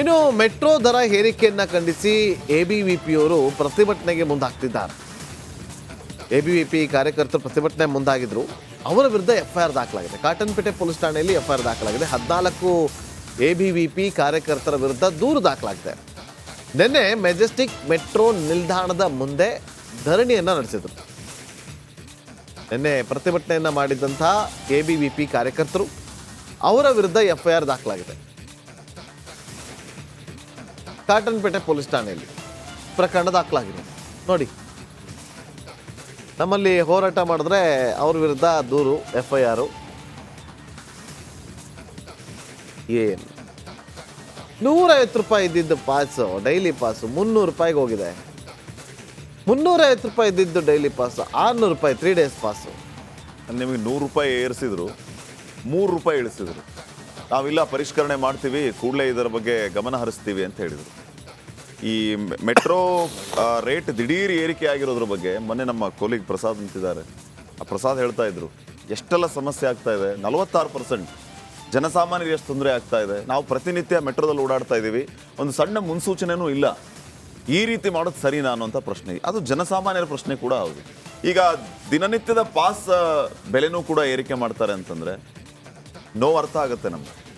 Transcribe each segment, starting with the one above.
ಇನ್ನು ಮೆಟ್ರೋ ದರ ಏರಿಕೆಯನ್ನ ಖಂಡಿಸಿ ಎಬಿವಿಪಿಯವರು ಪ್ರತಿಭಟನೆಗೆ ಮುಂದಾಗ್ತಿದ್ದಾರೆ. ಎಬಿವಿಪಿ ಕಾರ್ಯಕರ್ತರು ಪ್ರತಿಭಟನೆ ಮುಂದಾಗಿದ್ರು. ಅವರ ವಿರುದ್ಧ ಎಫ್ಐಆರ್ ದಾಖಲಾಗಿದೆ. ಕಾಟನ್ಪೇಟೆ ಪೊಲೀಸ್ ಠಾಣೆಯಲ್ಲಿ ಎಫ್ಐಆರ್ ದಾಖಲಾಗಿದೆ. ಹದಿನಾಲ್ಕು ಎಬಿವಿಪಿ ಕಾರ್ಯಕರ್ತರ ವಿರುದ್ಧ ದೂರು ದಾಖಲಾಗಿದೆ. ನಿನ್ನೆ ಮೆಜೆಸ್ಟಿಕ್ ಮೆಟ್ರೋ ನಿಲ್ದಾಣದ ಮುಂದೆ ಧರಣಿಯನ್ನ ನಡೆಸಿದರು. ನಿನ್ನೆ ಪ್ರತಿಭಟನೆಯನ್ನ ಮಾಡಿದಂತಹ ಎಬಿವಿಪಿ ಕಾರ್ಯಕರ್ತರು ಅವರ ವಿರುದ್ಧ ಎಫ್ಐಆರ್ ದಾಖಲಾಗಿದೆ. ಕಾಟನ್ಪೇಟೆ ಪೊಲೀಸ್ ಠಾಣೆಯಲ್ಲಿ ಪ್ರಕರಣ ದಾಖಲಾಗಿದೆ. ನೋಡಿ, ನಮ್ಮಲ್ಲಿ ಹೋರಾಟ ಮಾಡಿದ್ರೆ ಅವ್ರ ವಿರುದ್ಧ ದೂರು ಎಫ್ ಐ ಆರು ಏನು? ನೂರೈವತ್ತು ರೂಪಾಯಿ ಇದ್ದಿದ್ದು ಪಾಸು, ಡೈಲಿ ಪಾಸು, ಮುನ್ನೂರು ರೂಪಾಯಿಗೆ ಹೋಗಿದೆ. ಮುನ್ನೂರೈವತ್ತು ರೂಪಾಯಿ ಇದ್ದಿದ್ದು ಡೈಲಿ ಪಾಸು, ಆರುನೂರು ರೂಪಾಯಿ ತ್ರೀ ಡೇಸ್ ಪಾಸು. ನಿಮಗೆ ನೂರು ರೂಪಾಯಿ ಏರಿಸಿದ್ರು, ಮೂರು ರೂಪಾಯಿ ಇಳಿಸಿದ್ರು. ನಾವಿಲ್ಲ, ಪರಿಷ್ಕರಣೆ ಮಾಡ್ತೀವಿ, ಕೂಡಲೇ ಇದರ ಬಗ್ಗೆ ಗಮನ ಹರಿಸ್ತೀವಿ ಅಂತ ಹೇಳಿದರು. ಈ ಮೆಟ್ರೋ ರೇಟ್ ದಿಢೀರ್ ಏರಿಕೆ ಆಗಿರೋದ್ರ ಬಗ್ಗೆ ಮೊನ್ನೆ ನಮ್ಮ ಕೋಲಿಗೆ ಪ್ರಸಾದ್ ನಿಂತಿದ್ದಾರೆ. ಆ, ಪ್ರಸಾದ್ ಹೇಳ್ತಾ ಇದ್ರು, ಎಷ್ಟೆಲ್ಲ ಸಮಸ್ಯೆ ಆಗ್ತಾ ಇದೆ? ನಲವತ್ತಾರು ಪರ್ಸೆಂಟ್ ಜನಸಾಮಾನ್ಯರಿಗೆ ಎಷ್ಟು ತೊಂದರೆ ಆಗ್ತಾ ಇದೆ? ನಾವು ಪ್ರತಿನಿತ್ಯ ಮೆಟ್ರೋದಲ್ಲಿ ಓಡಾಡ್ತಾ ಇದ್ದೀವಿ ಒಂದು ಸಣ್ಣ ಮುನ್ಸೂಚನೆನೂ ಇಲ್ಲ. ಈ ರೀತಿ ಮಾಡೋದು ಸರಿ ನಾನು ಅಂತ ಪ್ರಶ್ನೆ. ಅದು ಜನಸಾಮಾನ್ಯರ ಪ್ರಶ್ನೆ ಕೂಡ ಹೌದು. ಈಗ ದಿನನಿತ್ಯದ ಪಾಸ್ ಬೆಲೆನೂ ಕೂಡ ಏರಿಕೆ ಮಾಡ್ತಾರೆ ಅಂತಂದರೆ ನೋವು ಅರ್ಥ ಆಗುತ್ತೆ ನಮ್ಗೆ.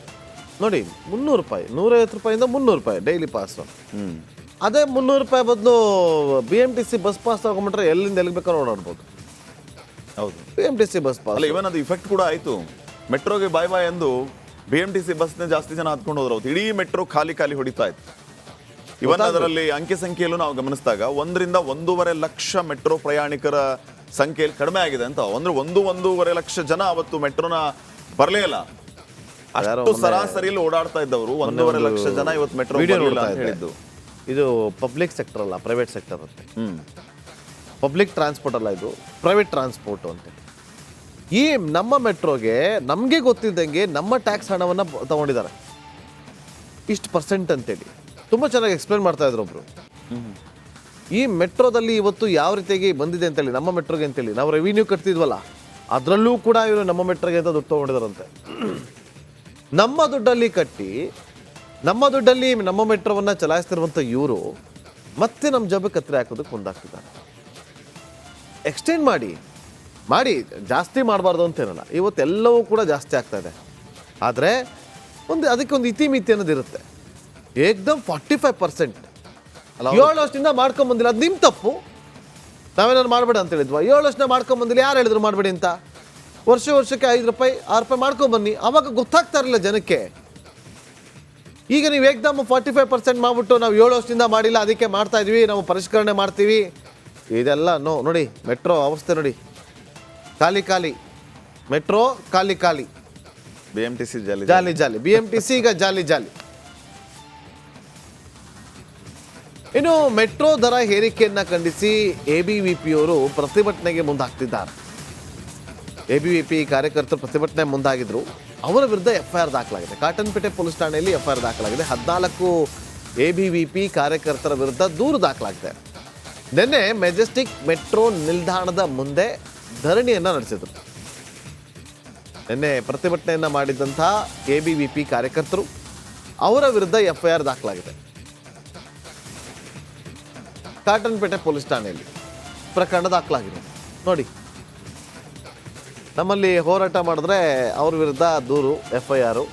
ನೋಡಿ ಮುನ್ನೂರು ರೂಪಾಯಿ ನೂರೈವತ್ತು ರೂಪಾಯಿಂದ ಮುನ್ನೂರು ರೂಪಾಯಿ ಡೈಲಿ ಪಾಸು ಹ್ಞೂ ಅದೇ ಮುನ್ನೂರು ರೂಪಾಯಿ ಬದಲು B M T C bus pass ತಗೊಂಡ್ಬಿಟ್ರೆ ಎಲ್ಲಿಂದ ಎಲ್ಲಿ ಬೇಕಾದ್ರೂ ಓಡಾಡ್ಬೋದು. ಹೌದು. B M T C bus pass ಅಲ್ಲ ಇವನ್ ಅದು ಇಫೆಕ್ಟ್ ಕೂಡ ಆಯಿತು. ಮೆಟ್ರೋಗೆ ಬಾಯ್ ಬಾಯ್ ಎಂದು ಬಿ ಎಂ ಟಿ ಸಿ ಬಸ್ನ ಜಾಸ್ತಿ ಜನ ಹತ್ಕೊಂಡು ಹೋದ್ರು. ಅವತ್ತು ಇಡೀ ಮೆಟ್ರೋ ಖಾಲಿ ಖಾಲಿ ಹೊಡಿತಾ ಇತ್ತು. ಇವನ್ ಅದರಲ್ಲಿ ಅಂಕಿ ಸಂಖ್ಯೆಯಲ್ಲೂ ನಾವು ಗಮನಿಸಿದಾಗ ಒಂದರಿಂದ ಒಂದೂವರೆ ಲಕ್ಷ ಮೆಟ್ರೋ ಪ್ರಯಾಣಿಕರ ಸಂಖ್ಯೆಯಲ್ಲಿ ಕಡಿಮೆ ಆಗಿದೆ ಅಂತ. ಅಂದ್ರೆ ಒಂದು ಒಂದೂವರೆ ಲಕ್ಷ ಜನ ಅವತ್ತು ಮೆಟ್ರೋನ ಬರಲೇ ಇಲ್ಲ. ಅಷ್ಟು ಸರಾಸರಿಲಿ ಸರಾಸರಿಯಲ್ಲಿ ಓಡಾಡ್ತಾ ಇದ್ದವರು ಒಂದೂವರೆ ಲಕ್ಷ ಜನ ಇವತ್ತು ಮೆಟ್ರೋ. ಹೇಳಿದ್ದು. ಇದು ಪಬ್ಲಿಕ್ ಸೆಕ್ಟರ್ ಅಲ್ಲ ಪ್ರೈವೇಟ್ ಸೆಕ್ಟರ್ ಅಂತೆ ಪಬ್ಲಿಕ್ ಟ್ರಾನ್ಸ್ಪೋರ್ಟ್ ಅಲ್ಲ ಇದು ಪ್ರೈವೇಟ್ ಟ್ರಾನ್ಸ್ಪೋರ್ಟ್ ಅಂತ. ಈ ನಮ್ಮ ಮೆಟ್ರೋಗೆ ನಮಗೆ ಗೊತ್ತಿದ್ದಂಗೆ ನಮ್ಮ ಟ್ಯಾಕ್ಸ್ ಹಣವನ್ನು ತಗೊಂಡಿದ್ದಾರೆ. ಇಷ್ಟು ಪರ್ಸೆಂಟ್ ಅಂತೇಳಿ. ತುಂಬ ಚೆನ್ನಾಗಿ ಎಕ್ಸ್ಪ್ಲೇನ್ ಮಾಡ್ತಾ ಇದ್ರು ಒಬ್ರು. ಈ ಮೆಟ್ರೋದಲ್ಲಿ ಇವತ್ತು ಯಾವ ರೀತಿಯಾಗಿ ಬಂದಿದೆ ಅಂತೇಳಿ ನಮ್ಮ ಮೆಟ್ರೋಗೆ ಅಂತೇಳಿ ನಾವು ರೆವಿನ್ಯೂ ಕಟ್ತಿದ್ವಲ್ಲ ಅದರಲ್ಲೂ ಕೂಡ ಇವರು ನಮ್ಮ ಮೆಟ್ರೋಗೆ ಅಂತ ದುಡ್ಡು ತೊಗೊಂಡಿದಾರಂತೆ ನಮ್ಮ ದುಡ್ಡಲ್ಲಿ ಕಟ್ಟಿ ನಮ್ಮ ದುಡ್ಡಲ್ಲಿ ನಮ್ಮ ಮೆಟ್ರೋವನ್ನು ಚಲಾಯಿಸ್ತಿರುವಂಥ ಇವರು ಮತ್ತೆ ನಮ್ಮ ಜಬ್ಬಕ್ಕೆ ಕತ್ತರಿ ಹಾಕೋದಕ್ಕೆ ಮುಂದಾಗ್ತಿದ್ದಾರೆ. ಎಕ್ಸ್ಟೆಂಡ್ ಮಾಡಿ ಮಾಡಿ ಜಾಸ್ತಿ ಮಾಡಬಾರ್ದು ಅಂತೇನಲ್ಲ ಇವತ್ತೆಲ್ಲವೂ ಕೂಡ ಜಾಸ್ತಿ ಆಗ್ತಾ ಇದೆ. ಆದರೆ ಒಂದು ಅದಕ್ಕೆ ಒಂದು ಇತಿಮಿತಿ ಅನ್ನೋದು ಇರುತ್ತೆ. ಏಕ್ದಮ್ ಫಾರ್ಟಿ ಫೈವ್ ಪರ್ಸೆಂಟ್. ಏಳು ವರ್ಷದಿಂದ ಮಾಡ್ಕೊಂಬಂದಿಲ್ಲ ಅದು ನಿಮ್ಮ ತಪ್ಪು. ನಾವೇನಾದ್ರು ಮಾಡಬೇಡ ಅಂತ ಹೇಳಿದ್ವಾ? ಏಳು ವರ್ಷದಿಂದ ಮಾಡ್ಕೊಂಬಂದಿಲ್ಲ ಯಾರು ಹೇಳಿದ್ರು ಮಾಡಬೇಡಿ ಅಂತ? ವರ್ಷ ವರ್ಷಕ್ಕೆ ಐದು ರೂಪಾಯಿ ಆರು ರೂಪಾಯಿ ಮಾಡ್ಕೊಂಬನ್ನಿ ಅವಾಗ ಗೊತ್ತಾಗ್ತಾ ಇರಲಿಲ್ಲ ಜನಕ್ಕೆ. ಈಗ ನೀವು ಏಕ್ದಮ್ ಫಾರ್ಟಿ ಫೈವ್ ಪರ್ಸೆಂಟ್ ಮಾಡ್ಬಿಟ್ಟು ನಾವು ಏಳು ವರ್ಷದಿಂದ ಮಾಡಿಲ್ಲ ಅದಕ್ಕೆ ಮಾಡ್ತಾ ಇದೀವಿ ನಾವು ಪರಿಷ್ಕರಣೆ ಮಾಡ್ತೀವಿ. ಇದೆಲ್ಲ ನೋ ನೋಡಿ ಮೆಟ್ರೋ ಅವಸ್ಥೆ ನೋಡಿ. ಖಾಲಿ ಖಾಲಿ. ಮೆಟ್ರೋ ಖಾಲಿ ಖಾಲಿ. B M T C jolly jolly jolly. B M T C ಈಗ ಜಾಲಿ ಜಾಲಿ. ಇನ್ನು ಮೆಟ್ರೋ ದರ ಹೇರಿಕೆಯನ್ನು ಖಂಡಿಸಿ ಎ ಬಿ ವಿ ಪಿಯವರು ಪ್ರತಿಭಟನೆಗೆ ಮುಂದಾಗ್ತಿದ್ದಾರೆ. ಎಬಿವಿಪಿ ಕಾರ್ಯಕರ್ತರು ಪ್ರತಿಭಟನೆ ಮುಂದಾಗಿದ್ದರು ಅವರ ವಿರುದ್ಧ ಎಫ್ ಐ ಆರ್ ದಾಖಲಾಗಿದೆ. ಕಾಟನ್ಪೇಟೆ ಪೊಲೀಸ್ ಠಾಣೆಯಲ್ಲಿ ಎಫ್ ಐ ಆರ್ ದಾಖಲಾಗಿದೆ. ಹದಿನಾಲ್ಕು ಎ ಬಿ ವಿ ಪಿ ಕಾರ್ಯಕರ್ತರ ವಿರುದ್ಧ ದೂರು ದಾಖಲಾಗಿದೆ. ನಿನ್ನೆ ಮೆಜೆಸ್ಟಿಕ್ ಮೆಟ್ರೋ ನಿಲ್ದಾಣದ ಮುಂದೆ ಧರಣಿಯನ್ನು ನಡೆಸಿದ್ರು. ನಿನ್ನೆ ಪ್ರತಿಭಟನೆಯನ್ನ ಮಾಡಿದಂತಹ ಎಬಿವಿಪಿ ಕಾರ್ಯಕರ್ತರು ಅವರ ವಿರುದ್ಧ ಎಫ್ ಐ ಆರ್ ದಾಖಲಾಗಿದೆ. ಕಾಟನ್ಪೇಟೆ ಪೊಲೀಸ್ ಠಾಣೆಯಲ್ಲಿ ಪ್ರಕರಣ ದಾಖಲಾಗಿದೆ. ನೋಡಿ. ನಮ್ಮಲ್ಲಿ ಹೋರಾಟ ಮಾಡಿದ್ರೆ ಅವ್ರ ವಿರುದ್ಧ ದೂರು ಎಫ್ ಐ ಆರು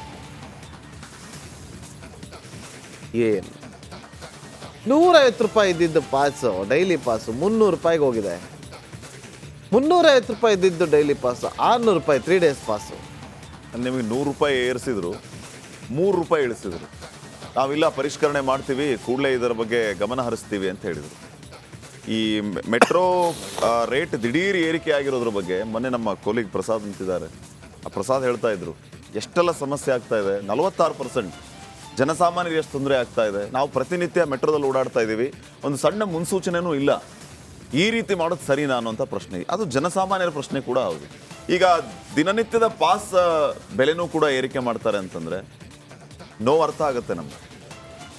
ಏನು? ನೂರೈವತ್ತು ರೂಪಾಯಿ ಇದ್ದಿದ್ದು ಪಾಸು ಡೈಲಿ ಪಾಸು ಮುನ್ನೂರು ರೂಪಾಯಿಗೆ ಹೋಗಿದೆ. ಮುನ್ನೂರೈವತ್ತು ರೂಪಾಯಿ ಇದ್ದಿದ್ದು ಡೈಲಿ ಪಾಸು ಆರುನೂರು ರೂಪಾಯಿ ತ್ರೀ ಡೇಸ್ ಪಾಸು ನಿಮಗೆ ನೂರು ರೂಪಾಯಿ ಏರಿಸಿದ್ರು, ಮೂರು ರೂಪಾಯಿ ಇಳಿಸಿದ್ರು. ನಾವಿಲ್ಲ, ಪರಿಷ್ಕರಣೆ ಮಾಡ್ತೀವಿ, ಕೂಡಲೇ ಇದರ ಬಗ್ಗೆ ಗಮನ ಹರಿಸ್ತೀವಿ ಅಂತ ಹೇಳಿದರು. ಈ ಮೆಟ್ರೋ ರೇಟ್ ದಿಢೀರ್ ಏರಿಕೆ ಆಗಿರೋದ್ರ ಬಗ್ಗೆ ಮೊನ್ನೆ ನಮ್ಮ ಕೋಲಿಗ್ ಪ್ರಸಾದ್ ನಿಂತಿದ್ದಾರೆ. ಆ ಪ್ರಸಾದ್ ಹೇಳ್ತಾ ಇದ್ರು, ಎಷ್ಟೆಲ್ಲ ಸಮಸ್ಯೆ ಆಗ್ತಾ ಇದೆ? ನಲವತ್ತಾರು ಪರ್ಸೆಂಟ್ ಜನಸಾಮಾನ್ಯರಿಗೆ ಎಷ್ಟು ತೊಂದರೆ ಆಗ್ತಾ ಇದೆ? ನಾವು ಪ್ರತಿನಿತ್ಯ ಮೆಟ್ರೋದಲ್ಲಿ ಓಡಾಡ್ತಾ ಇದ್ದೀವಿ. ಒಂದು ಸಣ್ಣ ಮುನ್ಸೂಚನೆಯೂ ಇಲ್ಲ. ಈ ರೀತಿ ಮಾಡೋದು ಸರಿನಾ? ಅಂತ ಪ್ರಶ್ನೆ. ಅದು ಜನಸಾಮಾನ್ಯರ ಪ್ರಶ್ನೆ ಕೂಡ ಹೌದು. ಈಗ ದಿನನಿತ್ಯದ ಪಾಸ್ ಬೆಲೆನೂ ಕೂಡ ಏರಿಕೆ ಮಾಡ್ತಾರೆ ಅಂತಂದರೆ ನೋವು ಅರ್ಥ ಆಗುತ್ತೆ ನಮ್ಗೆ.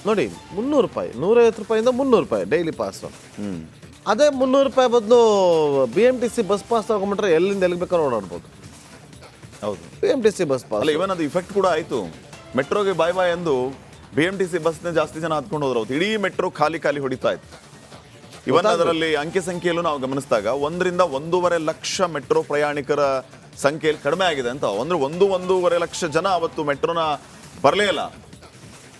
ನೋಡಿ ಮುನ್ನೂರು ರೂಪಾಯಿ ನೂರೈವತ್ತು ರೂಪಾಯಿಂದ ಮುನ್ನೂರು ರೂಪಾಯಿ ಡೈಲಿ ಪಾಸ್ ಹ್ಞೂ ಅದೇ ಮುನ್ನೂರು ರೂಪಾಯಿ ಬದಲು B M T C bus pass ತಗೊಂಬಿಟ್ರೆ ಎಲ್ಲಿಂದ ಎಲ್ಲಿ ಬೇಕಾದ್ರೂ ಓಡಾಡ್ಬೋದು. ಹೌದು. B M T C bus pass ಅಲ್ಲ ಇವನ್ ಅದು ಇಫೆಕ್ಟ್ ಕೂಡ ಆಯಿತು. ಮೆಟ್ರೋಗೆ ಬಾಯ್ ಬಾಯ್ ಎಂದು ಬಿ ಎಂ ಟಿ ಸಿ ಬಸ್ನ ಜಾಸ್ತಿ ಜನ ಹತ್ಕೊಂಡು ಹೋದ್ರು. ಅವತ್ತು ಇಡೀ ಮೆಟ್ರೋ ಖಾಲಿ ಖಾಲಿ ಹೊಡಿತಾ ಇತ್ತು. ಇವನ್ ಅದರಲ್ಲಿ ಅಂಕಿ ಸಂಖ್ಯೆಯಲ್ಲೂ ನಾವು ಗಮನಿಸಿದಾಗ ಒಂದರಿಂದ ಒಂದೂವರೆ ಲಕ್ಷ ಮೆಟ್ರೋ ಪ್ರಯಾಣಿಕರ ಸಂಖ್ಯೆಯಲ್ಲಿ ಕಡಿಮೆ ಆಗಿದೆ ಅಂತ. ಅಂದ್ರೆ ಒಂದು ಒಂದೂವರೆ ಲಕ್ಷ ಜನ ಅವತ್ತು ಮೆಟ್ರೋನ ಬರಲೇ ಇಲ್ಲ.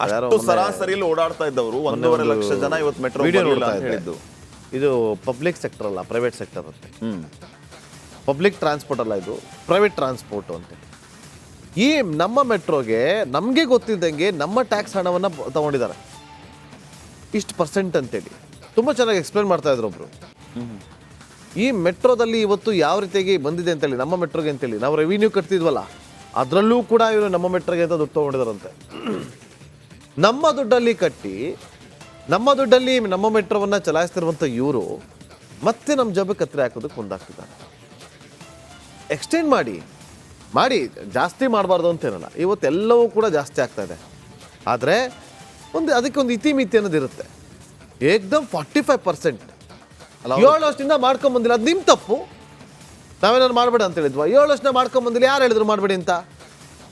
ಅಷ್ಟು ಸರಾಸರಿಯಲ್ಲಿ ಓಡಾಡ್ತಾ ಇದ್ದವರು ಒಂದೂವರೆ ಲಕ್ಷ ಜನ ಇವತ್ತು ಮೆಟ್ರೋ ವಿಡಿಯೋ ನೋಡ್ತಾ ಹೇಳಿದ್ದು. ಇದು ಪಬ್ಲಿಕ್ ಸೆಕ್ಟರ್ ಅಲ್ಲ ಪ್ರೈವೇಟ್ ಸೆಕ್ಟರ್ ಅಂತೆ ಪಬ್ಲಿಕ್ ಟ್ರಾನ್ಸ್ಪೋರ್ಟ್ ಅಲ್ಲ ಇದು ಪ್ರೈವೇಟ್ ಟ್ರಾನ್ಸ್ಪೋರ್ಟ್ ಅಂತೆ. ಈ ನಮ್ಮ ಮೆಟ್ರೋಗೆ ನಮಗೆ ಗೊತ್ತಿದ್ದಂಗೆ ನಮ್ಮ ಟ್ಯಾಕ್ಸ್ ಹಣವನ್ನು ತಗೊಂಡಿದ್ದಾರೆ. ಇಷ್ಟು ಪರ್ಸೆಂಟ್ ಅಂತೇಳಿ. ತುಂಬ ಚೆನ್ನಾಗಿ ಎಕ್ಸ್ಪ್ಲೇನ್ ಮಾಡ್ತಾ ಇದ್ರು ಒಬ್ರು. ಈ ಮೆಟ್ರೋದಲ್ಲಿ ಇವತ್ತು ಯಾವ ರೀತಿಯಾಗಿ ಬಂದಿದೆ ಅಂತೇಳಿ ನಮ್ಮ ಮೆಟ್ರೋಗೆ ಅಂತೇಳಿ ನಾವು ರೆವಿನ್ಯೂ ಕಟ್ತಿದ್ವಲ್ಲ ಅದರಲ್ಲೂ ಕೂಡ ಇವರು ನಮ್ಮ ಮೆಟ್ರೋಗೆ ಅಂತ ದುಡ್ಡು ತೊಗೊಂಡಿದ್ದಾರಂತೆ. ನಮ್ಮ ದುಡ್ಡಲ್ಲಿ ಕಟ್ಟಿ ನಮ್ಮ ದುಡ್ಡಲ್ಲಿ ನಮ್ಮ ಮೆಟ್ರೋವನ್ನು ಚಲಾಯಿಸ್ತಿರುವಂಥ ಇವರು ಮತ್ತೆ ನಮ್ಮ ಜಬ್ಬ ಕತ್ತರಿ ಹಾಕೋದಕ್ಕೆ ಮುಂದಾಗ್ತಿದ್ದಾರೆ. ಎಕ್ಸ್ಟೆಂಡ್ ಮಾಡಿ ಮಾಡಿ ಜಾಸ್ತಿ ಮಾಡಬಾರ್ದು ಅಂತೇನಲ್ಲ ಇವತ್ತೆಲ್ಲವೂ ಕೂಡ ಜಾಸ್ತಿ ಆಗ್ತಾ ಇದೆ. ಆದರೆ ಒಂದು ಅದಕ್ಕೆ ಒಂದು ಇತಿಮಿತಿ ಅನ್ನೋದು ಇರುತ್ತೆ. ಏಕ್ದಮ್ ಫಾರ್ಟಿ ಫೈವ್ ಪರ್ಸೆಂಟ್. ಏಳು ವರ್ಷದಿಂದ ಮಾಡ್ಕೊಂಬಂದಿಲ್ಲ ಅದು ನಿಮ್ಮ ತಪ್ಪು. ನಾವೇನಾದ್ರು ಮಾಡಬೇಡ ಅಂತ ಹೇಳಿದ್ವಾ? ಏಳು ವರ್ಷದಿಂದ ಮಾಡ್ಕೊಂಬಂದಿಲ್ಲ ಯಾರು ಹೇಳಿದ್ರು ಮಾಡಬೇಡಿ ಅಂತ?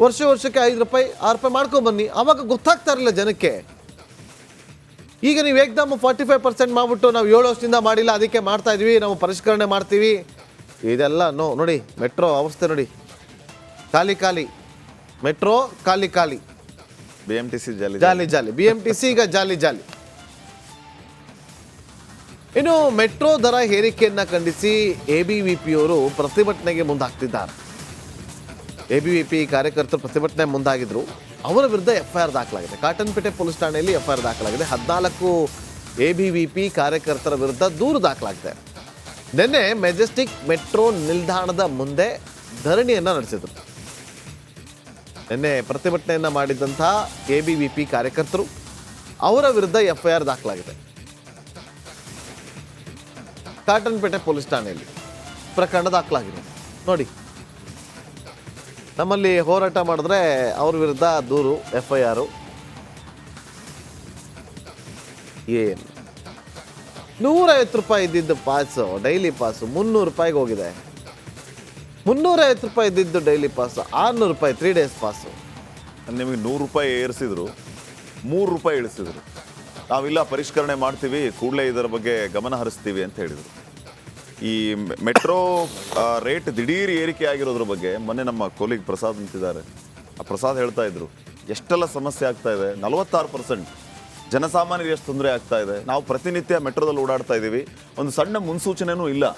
ವರ್ಷ ವರ್ಷಕ್ಕೆ ಐದು ರೂಪಾಯಿ ಆರು ರೂಪಾಯಿ ಮಾಡ್ಕೊಂಬನ್ನಿ ಅವಾಗ ಗೊತ್ತಾಗ್ತಾ ಇರಲಿಲ್ಲ ಜನಕ್ಕೆ. ಈಗ ನೀವು ಏಕ್ದಮ್ ಫಾರ್ಟಿ ಫೈವ್ ಪರ್ಸೆಂಟ್ ಮಾಡಿಬಿಟ್ಟು ನಾವು ಏಳು ವರ್ಷದಿಂದ ಮಾಡಿಲ್ಲ ಅದಕ್ಕೆ ಮಾಡ್ತಾ ಇದೀವಿ ನಾವು ಪರಿಷ್ಕರಣೆ ಮಾಡ್ತೀವಿ. ಇದೆಲ್ಲ ನೋ ನೋಡಿ ಮೆಟ್ರೋ ಅವಸ್ಥೆ ನೋಡಿ. ಖಾಲಿ ಖಾಲಿ. ಮೆಟ್ರೋ ಖಾಲಿ ಖಾಲಿ. B M T C jolly jolly. Jolly B M T C ಈಗ ಜಾಲಿ ಜಾಲಿ. ಇನ್ನು ಮೆಟ್ರೋ ದರ ಹೇರಿಕೆಯನ್ನು ಖಂಡಿಸಿ ಎ ಬಿ ವಿ ಪಿಯವರು ಪ್ರತಿಭಟನೆಗೆ ಮುಂದಾಗ್ತಿದ್ದಾರೆ. ಎ ಬಿ ವಿ ಪಿ ಕಾರ್ಯಕರ್ತರು ಪ್ರತಿಭಟನೆ ಮುಂದಾಗಿದ್ದರು ಅವರ ವಿರುದ್ಧ ಎಫ್ ಐ ಆರ್ ದಾಖಲಾಗಿದೆ. ಕಾಟನ್ಪೇಟೆ ಪೊಲೀಸ್ ಠಾಣೆಯಲ್ಲಿ ಎಫ್ ಆರ್ ದಾಖಲಾಗಿದೆ. ಹದಿನಾಲ್ಕು ಎ ಬಿ ವಿ ಪಿ ಕಾರ್ಯಕರ್ತರ ವಿರುದ್ಧ ದೂರು ದಾಖಲಾಗಿದೆ. ನಿನ್ನೆ ಮೆಜೆಸ್ಟಿಕ್ ಮೆಟ್ರೋ ನಿಲ್ದಾಣದ ಮುಂದೆ ಧರಣಿಯನ್ನು ನಡೆಸಿದರು. ನಿನ್ನೆ ಪ್ರತಿಭಟನೆಯನ್ನು ಮಾಡಿದಂತಹ ಎ ಬಿ ವಿ ಪಿ ಕಾರ್ಯಕರ್ತರು ಅವರ ವಿರುದ್ಧ ಎಫ್ ಐ ಆರ್ ದಾಖಲಾಗಿದೆ. ಕಾಟನ್ಪೇಟೆ ಪೊಲೀಸ್ ಠಾಣೆಯಲ್ಲಿ ಪ್ರಕರಣ ದಾಖಲಾಗಿದೆ. ನೋಡಿ. ನಮ್ಮಲ್ಲಿ ಹೋರಾಟ ಮಾಡಿದ್ರೆ ಅವ್ರ ವಿರುದ್ಧ ದೂರು ಎಫ್ ಐ ಆರು ಏನು? ನೂರೈವತ್ತು ರೂಪಾಯಿ ಇದ್ದಿದ್ದು ಪಾಸು, ಡೈಲಿ ಪಾಸು, ಮುನ್ನೂರು ರೂಪಾಯಿಗೆ ಹೋಗಿದೆ. ಮುನ್ನೂರೈವತ್ತು ರೂಪಾಯಿ ಇದ್ದಿದ್ದು ಡೈಲಿ ಪಾಸು, ಆರುನೂರು ರೂಪಾಯಿ ತ್ರೀ ಡೇಸ್ ಪಾಸು. ನಿಮಗೆ ನೂರು ರೂಪಾಯಿ ಏರಿಸಿದ್ರು, ಮೂರು ರೂಪಾಯಿ ಇಳಿಸಿದ್ರು. ನಾವಿಲ್ಲ, ಪರಿಷ್ಕರಣೆ ಮಾಡ್ತೀವಿ, ಕೂಡಲೇ ಇದರ ಬಗ್ಗೆ ಗಮನ ಹರಿಸ್ತೀವಿ ಅಂತ ಹೇಳಿದರು. ಈ ಮೆಟ್ರೋ ರೇಟ್ ದಿಢೀರ್ ಏರಿಕೆ ಆಗಿರೋದ್ರ ಬಗ್ಗೆ ಮೊನ್ನೆ ನಮ್ಮ ಕೋಲಿಗೆ ಪ್ರಸಾದ್ ನಿಂತಿದ್ದಾರೆ. ಆ, ಪ್ರಸಾದ್ ಹೇಳ್ತಾ ಇದ್ರು, ಎಷ್ಟೆಲ್ಲ ಸಮಸ್ಯೆ ಆಗ್ತಾ ಇದೆ? ನಲವತ್ತಾರು ಪರ್ಸೆಂಟ್ ಜನಸಾಮಾನ್ಯರಿಗೆ ಎಷ್ಟು ತೊಂದರೆ ಆಗ್ತಾ ಇದೆ? ನಾವು ಪ್ರತಿನಿತ್ಯ ಮೆಟ್ರೋದಲ್ಲಿ ಓಡಾಡ್ತಾ ಇದ್ದೀವಿ ಒಂದು ಸಣ್ಣ ಮುನ್ಸೂಚನೆನೂ ಇಲ್ಲ.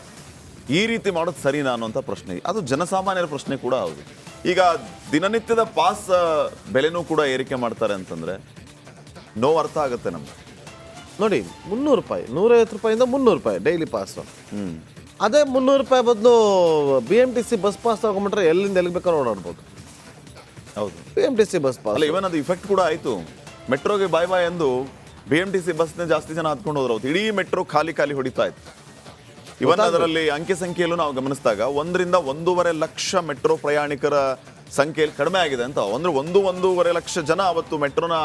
ಈ ರೀತಿ ಮಾಡೋದು ಸರಿ ನಾನು ಅಂತ ಪ್ರಶ್ನೆ. ಅದು ಜನಸಾಮಾನ್ಯರ ಪ್ರಶ್ನೆ ಕೂಡ ಹೌದು. ಈಗ ದಿನನಿತ್ಯದ ಪಾಸ್ ಬೆಲೆನೂ ಕೂಡ ಏರಿಕೆ ಮಾಡ್ತಾರೆ ಅಂತಂದರೆ ನೋವು ಅರ್ಥ ಆಗುತ್ತೆ ನಮ್ಗೆ. ನೋಡಿ ಮುನ್ನೂರು ರೂಪಾಯಿ ನೂರೈವತ್ತು ರೂಪಾಯಿಂದ ಮುನ್ನೂರು ರೂಪಾಯಿ ಡೈಲಿ ಪಾಸು ಹ್ಞೂ ಅದೇ ಮುನ್ನೂರು ರೂಪಾಯಿ ಬದಲು B M T C bus pass ತಗೊಂಡ್ಬಿಟ್ರೆ ಎಲ್ಲಿಂದ ಎಲ್ಲಿ ಬೇಕಾದ್ರೂ ಓಡಾಡ್ಬೋದು. ಹೌದು. B M T C bus pass ಅಲ್ಲ ಇವನ್ ಅದು ಇಫೆಕ್ಟ್ ಕೂಡ ಆಯಿತು. ಮೆಟ್ರೋಗೆ ಬಾಯ್ ಬಾಯ್ ಎಂದು ಬಿ ಎಂ ಟಿ ಸಿ ಬಸ್ನ ಜಾಸ್ತಿ ಜನ ಹತ್ಕೊಂಡು ಹೋದ್ರು. ಅವತ್ತು ಇಡೀ ಮೆಟ್ರೋ ಖಾಲಿ ಖಾಲಿ ಹೊಡಿತಾ ಇತ್ತು. ಇವನ್ ಅದರಲ್ಲಿ ಅಂಕಿ ಸಂಖ್ಯೆಯಲ್ಲೂ ನಾವು ಗಮನಿಸಿದಾಗ ಒಂದರಿಂದ ಒಂದೂವರೆ ಲಕ್ಷ ಮೆಟ್ರೋ ಪ್ರಯಾಣಿಕರ ಸಂಖ್ಯೆಯಲ್ಲಿ ಕಡಿಮೆ ಆಗಿದೆ ಅಂತ. ಅಂದ್ರೆ ಒಂದು ಒಂದೂವರೆ ಲಕ್ಷ ಜನ ಅವತ್ತು ಮೆಟ್ರೋನ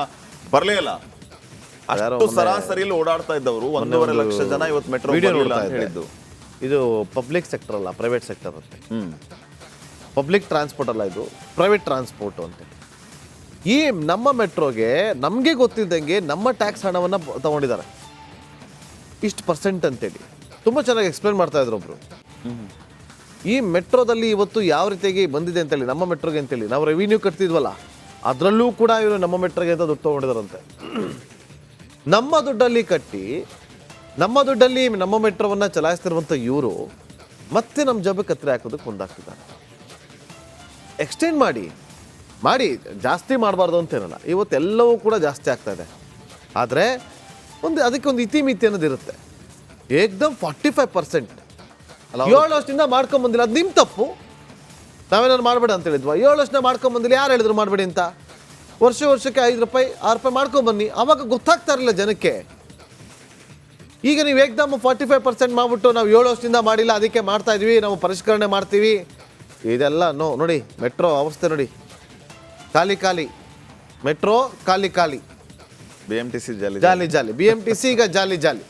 ಬರಲೇ ಇಲ್ಲ. ಅಷ್ಟು ಸರಾಸರಿಲಿ ಸರಾಸರಿಯಲ್ಲಿ ಓಡಾಡ್ತಾ ಇದ್ದವರು ಒಂದೂವರೆ ಲಕ್ಷ ಜನ ಇವತ್ತು ಮೆಟ್ರೋ. ಹೇಳಿದ್ದು. ಇದು ಪಬ್ಲಿಕ್ ಸೆಕ್ಟರ್ ಅಲ್ಲ ಪ್ರೈವೇಟ್ ಸೆಕ್ಟರ್ ಅಂತೆ ಪಬ್ಲಿಕ್ ಟ್ರಾನ್ಸ್ಪೋರ್ಟ್ ಅಲ್ಲ ಇದು ಪ್ರೈವೇಟ್ ಟ್ರಾನ್ಸ್ಪೋರ್ಟ್ ಅಂತ. ಈ ನಮ್ಮ ಮೆಟ್ರೋಗೆ ನಮಗೆ ಗೊತ್ತಿದ್ದಂಗೆ ನಮ್ಮ ಟ್ಯಾಕ್ಸ್ ಹಣವನ್ನು ತಗೊಂಡಿದ್ದಾರೆ. ಇಷ್ಟು ಪರ್ಸೆಂಟ್ ಅಂತೇಳಿ. ತುಂಬ ಚೆನ್ನಾಗಿ ಎಕ್ಸ್ಪ್ಲೇನ್ ಮಾಡ್ತಾ ಇದ್ರು ಒಬ್ರು. ಈ ಮೆಟ್ರೋದಲ್ಲಿ ಇವತ್ತು ಯಾವ ರೀತಿಯಾಗಿ ಬಂದಿದೆ ಅಂತೇಳಿ ನಮ್ಮ ಮೆಟ್ರೋಗೆ ಅಂತೇಳಿ ನಾವು ರೆವಿನ್ಯೂ ಕಟ್ತಿದ್ವಲ್ಲ ಅದರಲ್ಲೂ ಕೂಡ ಇವರು ನಮ್ಮ ಮೆಟ್ರೋಗೆ ಅಂತ ದುಡ್ಡು ತೊಗೊಂಡಿದ್ದಾರಂತೆ. ನಮ್ಮ ದುಡ್ಡಲ್ಲಿ ಕಟ್ಟಿ ನಮ್ಮ ದುಡ್ಡಲ್ಲಿ ನಮ್ಮ ಮೆಟ್ರೋವನ್ನು ಚಲಾಯಿಸ್ತಿರುವಂಥ ಇವರು ಮತ್ತೆ ನಮ್ಮ ಜಬ್ಬ ಕತ್ತರಿ ಹಾಕೋದಕ್ಕೆ ಮುಂದಾಗ್ತಿದ್ದಾರೆ. ಎಕ್ಸ್ಟೆಂಡ್ ಮಾಡಿ ಮಾಡಿ ಜಾಸ್ತಿ ಮಾಡಬಾರ್ದು ಅಂತೇನಲ್ಲ ಇವತ್ತೆಲ್ಲವೂ ಕೂಡ ಜಾಸ್ತಿ ಆಗ್ತಾ ಇದೆ. ಆದರೆ ಒಂದು ಅದಕ್ಕೆ ಒಂದು ಇತಿಮಿತಿ ಅನ್ನೋದು ಇರುತ್ತೆ. ಏಕ್ದಮ್ ಫಾರ್ಟಿ ಫೈವ್ ಪರ್ಸೆಂಟ್. ಏಳು ವರ್ಷದಿಂದ ಮಾಡ್ಕೊಂಬಂದಿಲ್ಲ ಅದು ನಿಮ್ಮ ತಪ್ಪು. ನಾವೇನಾದ್ರು ಮಾಡಬೇಡ ಅಂತ ಹೇಳಿದ್ವಾ? ಏಳು ವರ್ಷದಿಂದ ಮಾಡ್ಕೊಂಬಂದಿಲ್ಲ ಯಾರು ಹೇಳಿದ್ರು ಮಾಡಬೇಡಿ ಅಂತ? ವರ್ಷ ವರ್ಷಕ್ಕೆ ಐದು ರೂಪಾಯಿ ಆರು ರೂಪಾಯಿ ಮಾಡ್ಕೊಂಬನ್ನಿ ಅವಾಗ ಗೊತ್ತಾಗ್ತಾ ಇರಲಿಲ್ಲ ಜನಕ್ಕೆ. ಈಗ ನೀವು ಏಕ್ದಮ್ ಫಾರ್ಟಿ ಫೈವ್ ಪರ್ಸೆಂಟ್ ಮಾಡಿಬಿಟ್ಟು ನಾವು ಏಳು ವರ್ಷದಿಂದ ಮಾಡಿಲ್ಲ ಅದಕ್ಕೆ ಮಾಡ್ತಾ ಇದೀವಿ ನಾವು ಪರಿಷ್ಕರಣೆ ಮಾಡ್ತೀವಿ. ಇದೆಲ್ಲ ನೋ ನೋಡಿ ಮೆಟ್ರೋ ಅವಸ್ಥೆ ನೋಡಿ. ಖಾಲಿ ಖಾಲಿ. ಮೆಟ್ರೋ ಖಾಲಿ ಖಾಲಿ. B M T C jolly jolly jolly. B M T C ಈಗ ಜಾಲಿ ಜಾಲಿ.